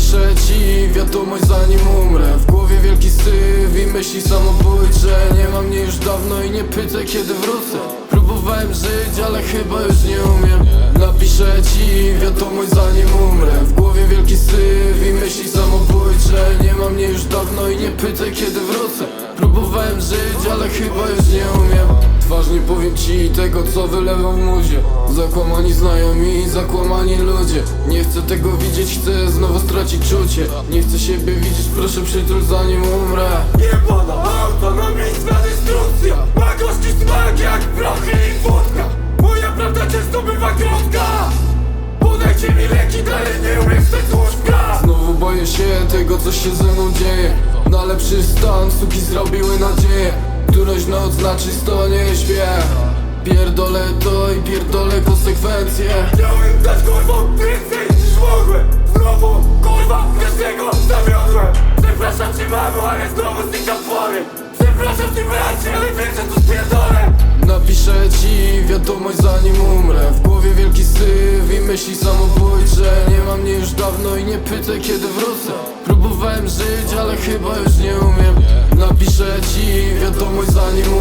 Napiszę ci wiadomość zanim umrę. W głowie wielki syf i myśli samobójcze. Nie ma mnie już dawno i nie pytaj kiedy wrócę. Próbowałem żyć, ale chyba już nie umiem. Napiszę ci wiadomość zanim umrę. W głowie wielki syf i myśli samobójcze. Nie ma mnie już dawno i nie pytaj kiedy wrócę. Próbowałem żyć, ale chyba już nie umiem Twarz nie powiem ci tego co wylewam w muzie Zakłamani znajomi, zakłamani ludzie. Nie chcę tego widzieć, chcę znowu stracić czucie. Nie chcę siebie widzieć, proszę przytul zanim umrę. Jebana autonomistwa destrukcja. Ma smak jak prochy i wódka. Moja prawda często bywa krótka. Podajcie mi leki, dalej nie umiem wstać z łóżka. Znowu boję się tego co się ze mną dzieje. Na lepszy stan suki zrobiły nadzieję Którąś noc na czysto nie śpię Pierdolę to i pierdolę konsekwencje. Miałem dać kurwą więcej niż mogłem Znowu kurwa każdego zawiodłem. Przepraszam cię mamo, ale znowu znikam płomień Przepraszam cię bracie, ale wiem, że tu spierdolę. Napiszę ci wiadomość zanim umrę. W głowie wielki syf i myśli samobójcze. Nie ma mnie już dawno i nie pytaj kiedy wrócę. Próbowałem żyć, ale chyba już nie umiem. Napiszę ci wiadomość